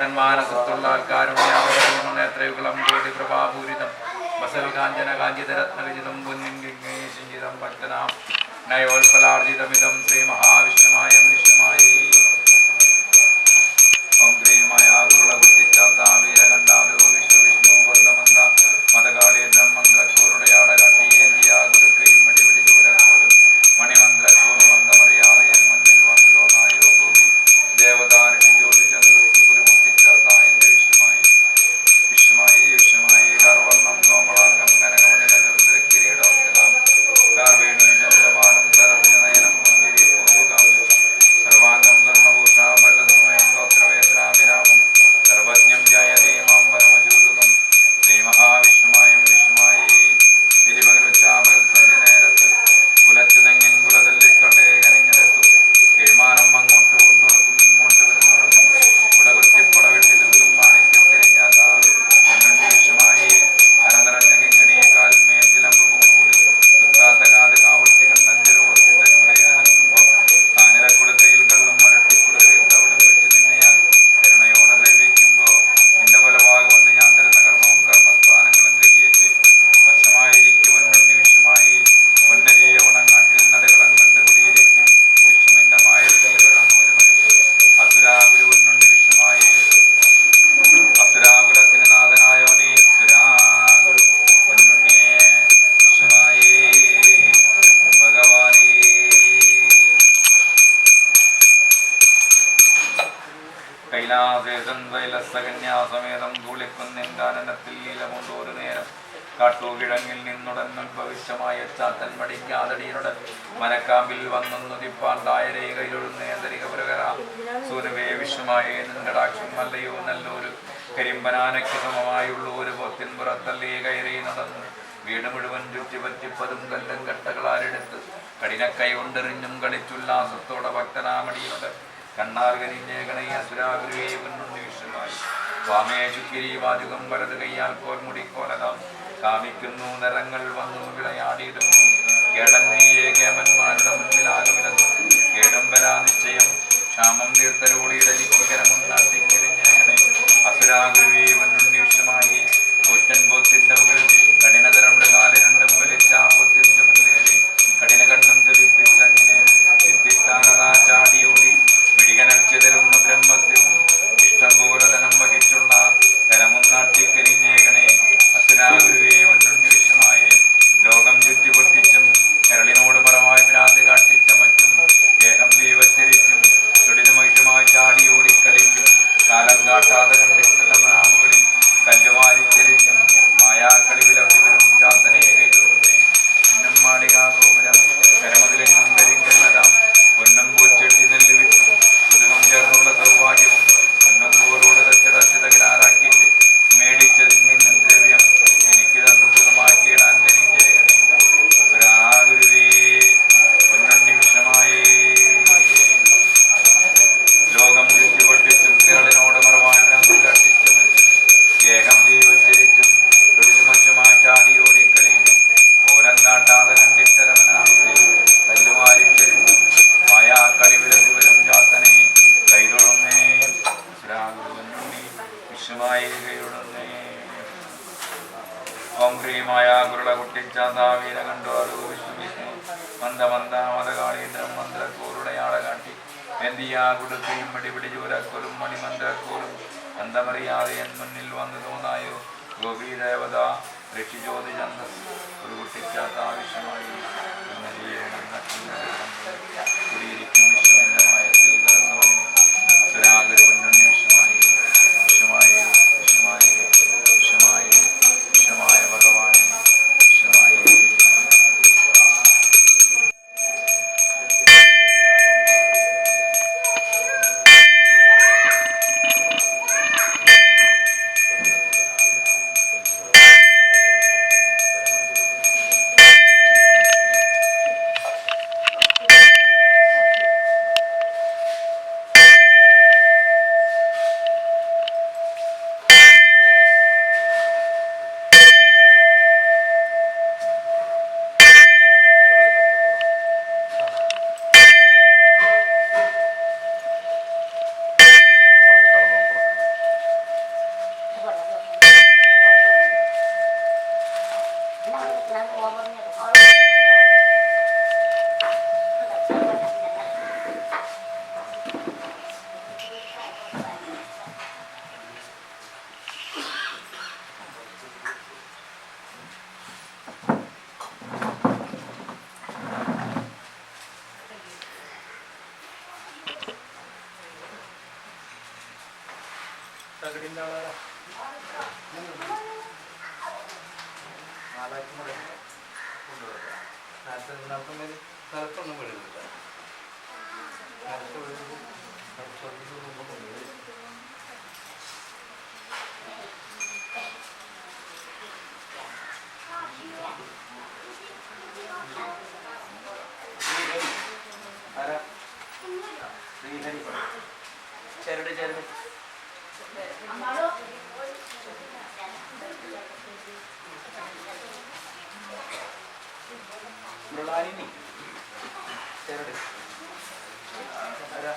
തന്മാനസത്തുള്ള ആൾക്കാരുണ്യാവതരണം എത്രയുകളം കോടി പ്രഭാപൂരിതം വസൽ കാഞ്ചന കാഞ്ചിതരത്നവിജിതം പൊന്നിൻ ഗംഗേശിഞ്ചിതം ഭക്തനാം നയോൽപലാർജിതമിതം ശ്രീ മഹാവിഷ്ണുമായ വിഷ്ണുമായി ഓം ശ്രീമായ കുരുളകുത്തിച്ചാത്ത വീരകണ്ഠാദോ വിഷ്ണു വിഷ്ണു ബന്ധമന്ത മതകാളി ബ്രഹ്മന്ത കൂരുടയാടക യാതടിയുടെ മനക്കാമ്പിൽ വന്നൊന്നുതിപ്പാണ്ടായരേ കയ്യിലൊഴുന്നേന്തരിക പുരകര. സൂരവേ വിഷ്ണുമായേ നിൻകടാക്ഷം മല്ലയോ നല്ലൊരു കരിമ്പനാനയ്ക്ക് സമമായുള്ള ഒരു പൊത്തിൻ പുറത്തല്ലേ കയറി നടന്ന്. വീട് മുഴുവൻ ചുറ്റിപ്പറ്റിപ്പതും കല്ലും കട്ടകളാലെടുത്ത് കഠിനക്കൈ കൊണ്ടെറിഞ്ഞും കളിച്ചുല്ലാസത്തോടെ ഭക്തനാമടിയുണ്ട് കണ്ണാർ കനിഞ്ഞേകണേ അസുരാഗുരുവേ മുന്നുണ്ണി വിഷ്ണുമായി. കാമിക്കുന്നു നിറങ്ങൾ വന്നു ഉത്തരവോടെ ഈശുമായികയുടനെ ഓംഗ്രീമായ കുരുള കുട്ടിച്ചാന്താവീര കണ്ടു. അത് വിഷ്ണു വിഷ്ണു. മന്ദ കാട്ടി. വെന്തിയാ കുടുക്കയും പിടിപിടിച്ചു ഒരക്കൊലും മണിമന്ത്രക്കൂലും അന്തമറിയാതെ എൻ മുന്നിൽ വന്നു തോന്നായോ? ഗോപീദേവത രക്ഷിജ്യോതി ചന്ദ്രസ് ഒരു കുട്ടിച്ചാത്ത ആവശ്യമായി കുടിയിരിക്കും നിലത്തൊന്നും വീഴുന്നില്ല നിലത്ത് ശ്രീഹരി. ചരട് ചരട്. ചരട് ആരാ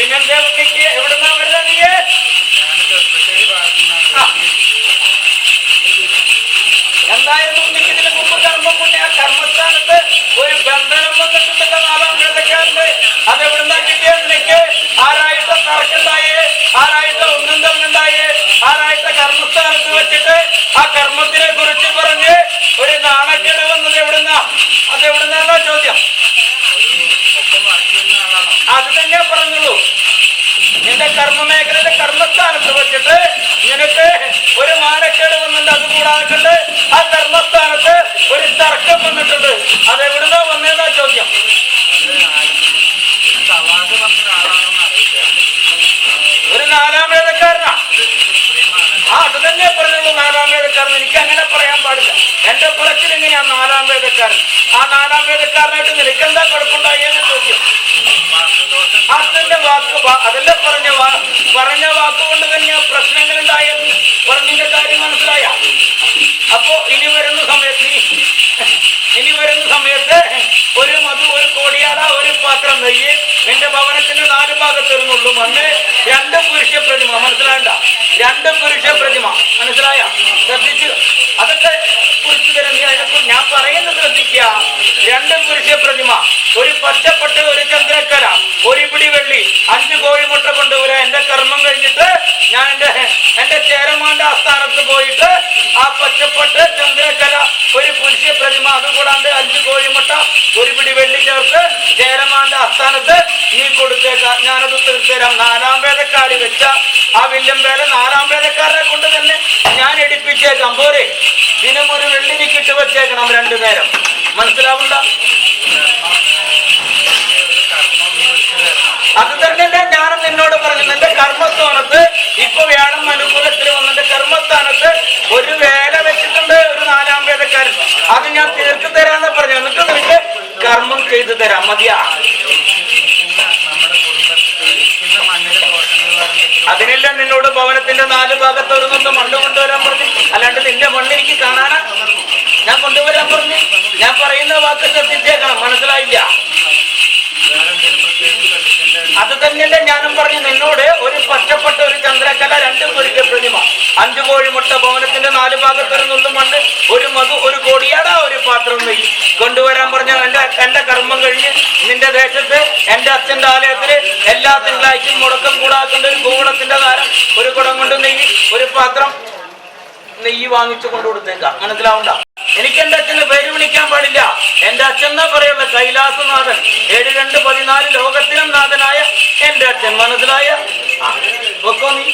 പിന്നെന്തേ ഉണ്ണിക്ക് എവിടുന്നാ വരുന്നത് ആ. എന്തായാലും ഉണ്ണിക്ക് ഇതിന് മുമ്പ് കർമ്മം മുന്നേ ആ കർമ്മസ്ഥാനത്ത് ഒരു ബന്ധനം വന്നിട്ടുണ്ടല്ലോ നാലാം വേദക്കാരന്റെ അതെവിടുന്നാ കിട്ടിയത് നിനക്ക് ഒന്നും തമ്മിലുണ്ടായേ ആരായിട്ട് കർമ്മസ്ഥാനത്ത് വെച്ചിട്ട് ആ കർമ്മത്തിനെ കുറിച്ച് പറഞ്ഞ് ഒരു നാണക്കേട് വന്നത് എവിടുന്നാ? അതെവിടുന്നാണോ ചോദ്യം? അത് തന്നെ പറഞ്ഞുള്ളൂ. നിന്റെ കർമ്മ മേഖലയുടെ കർമ്മസ്ഥാനത്ത് വെച്ചിട്ട് നിനക്ക് ഒരു മാനക്കേട് വന്നിട്ടുണ്ട് അതല്ലേ പറഞ്ഞ പറഞ്ഞ വാക്കുകൊണ്ട് തന്നെ പ്രശ്നങ്ങൾ ഉണ്ടായെന്ന് പറഞ്ഞിന്റെ കാര്യം മനസ്സിലായ? അപ്പോ ഇനി വരുന്ന സമയത്ത് ഇനി വരുന്ന സമയത്ത് ഒരു മധു ഒരു കോടിയാട ഒരു പാത്രം നെയ്യ് നിന്റെ ഭവനത്തിന്റെ നാല് ഭാഗത്ത് ഒരു നുള്ളു മണ്ണ് രണ്ട് പുരുഷ പ്രതിമ. മനസ്സിലായണ്ട? രണ്ട് പുരുഷ പ്രതിമ. മനസ്സിലായ? ശ്രദ്ധിച്ചു. അതൊക്കെ കുറിച്ച് തരുന്ന ഞാൻ പറയുന്നത് ശ്രദ്ധിക്കുക. രണ്ട് പുരുഷ പ്രതിമ. ഒരു പച്ചപ്പട്ട് ഒരു ചന്ദ്രക്കല ഒരു പിടി വെള്ളി അഞ്ച് കോഴിമുട്ട കൊണ്ടുവരാ എന്റെ കർമ്മം കഴിഞ്ഞിട്ട് ഞാൻ എന്റെ എന്റെ ചേരമാന്റെ ആസ്ഥാനത്ത് പോയിട്ട് ആ പച്ചപ്പട്ട് ചന്ദ്രക്കല ഒരു പുരുഷ പ്രതിമ അതുകൂടാണ്ട് അഞ്ച് ഒരു പിടി വെള്ളി ചേർത്ത് ജയരമാന്റെ ആസ്ഥാനത്ത് നീ കൊടുത്തേക്കാം. ഞാനത് തീർത്തരാം നാലാം വേദക്കാരി വെച്ച ആ വില്യം വേല നാലാം വേദക്കാരനെ കൊണ്ട് തന്നെ ഞാൻ എടുപ്പിച്ചേക്കാം. പോരെ. ദിനം ഒരു വെള്ളിനിക്ക് ഇട്ട് വെച്ചേക്കണം രണ്ടു നേരം. മനസ്സിലാവണ്ട അത് തന്നെ ഞാൻ ചെയ്തു തരാം മതിയാ അതിനെല്ലാം നിന്നോട് ഭവനത്തിന്റെ നാല് ഭാഗത്ത് ഒരു നിന്ന് മണ്ണ് കൊണ്ടുവരാൻ പറഞ്ഞു. അല്ലാണ്ട് നിന്റെ മണ്ണ് എനിക്ക് കാണാനാ. ഞാൻ കൊണ്ടുവരാൻ പറഞ്ഞു. ഞാൻ പറയുന്ന വാക്ക് ശ്രദ്ധിച്ചേക്കണം അത് തന്നെയല്ലേ ഞാനും പറഞ്ഞു. നിന്നോട് ഒരു പച്ചപ്പെട്ട ഒരു ചന്ദ്രക്കല രണ്ട് പുരുഷ പ്രതിമ. അഞ്ചു കോഴിമുട്ട ഭവനത്തിന്റെ നാല് ഭാഗത്തൊരു നുള്ളും മണ്ണ് ഒരു മധു ഒരു കോടിയാടാ ഒരു പാത്രം നെയ്യ്. കൊണ്ടുവരാൻ പറഞ്ഞ എന്റെ എന്റെ കർമ്മം കഴിഞ്ഞ് നിന്റെ ദേശത്ത് എന്റെ അച്ഛന്റെ ആലയത്തിൽ എല്ലാ തിങ്കളാഴ്ചയും മുടക്കം കൂടാക്കേണ്ട ഒരു കൂടത്തിന്റെ താരം ഒരു കുടം കൊണ്ട് നെയ്യ് ഒരു പാത്രം നെയ്യ് വാങ്ങിച്ചു അങ്ങനെ മനസ്സിലാവണ്ട? എനിക്ക് എന്റെ അച്ഛന് പേര് വിളിക്കാൻ പാടില്ല. എന്റെ അച്ഛൻ എന്നാ പറയുള്ള കൈലാസനാഥൻ. ഏഴ് രണ്ട് എന്റെ അച്ഛൻ മനസ്സിലായ വെക്കോ നീ.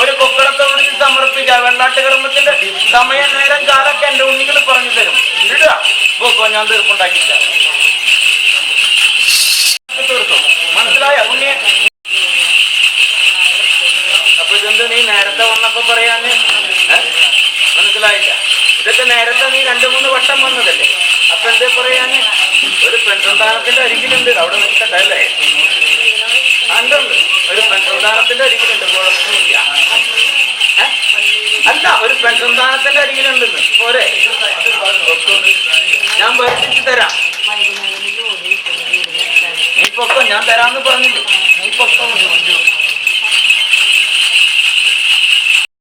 ഒരു കൊക്കടത്തോട് സമർപ്പിച്ച വെള്ളാട്ട് കർമ്മത്തിന്റെ സമയ നേരം കാലൊക്കെ എന്റെ ഉണ്ണികൾ പറഞ്ഞു തരും. ഇടുക. ഞാൻ തീർപ്പുണ്ടാക്കില്ല മനസ്സിലായ? ഉണ്ണിയെ? അപ്പൊ ഇതെന്ത് നീ നേരത്തെ വന്നപ്പോ പറയാന്? മനസ്സിലായില്ല. ഇതൊക്കെ നേരത്തെ നീ രണ്ടു മൂന്ന് വട്ടം വന്നതല്ലേ? അപ്പൊ എന്താ പറയാന്? ഒരു പെൺസന്താനത്തിന്റെ അരികിലുണ്ട്. അവിടെ നിൽക്കട്ടെ അല്ലേ? അണ്ടുണ്ട്. ഒരു പെൺസന്താനത്തിന്റെ അരികിലുണ്ട്. കുഴപ്പമില്ല? അല്ല ഒരു പെൺസന്താനത്തിന്റെ അരികിലുണ്ട്. പോരെ. ഞാൻ വരുത്തിച്ച് തരാം. നീ പൊക്കം ഞാൻ തരാന്ന് പറഞ്ഞില്ലേ? നീ പൊക്കോ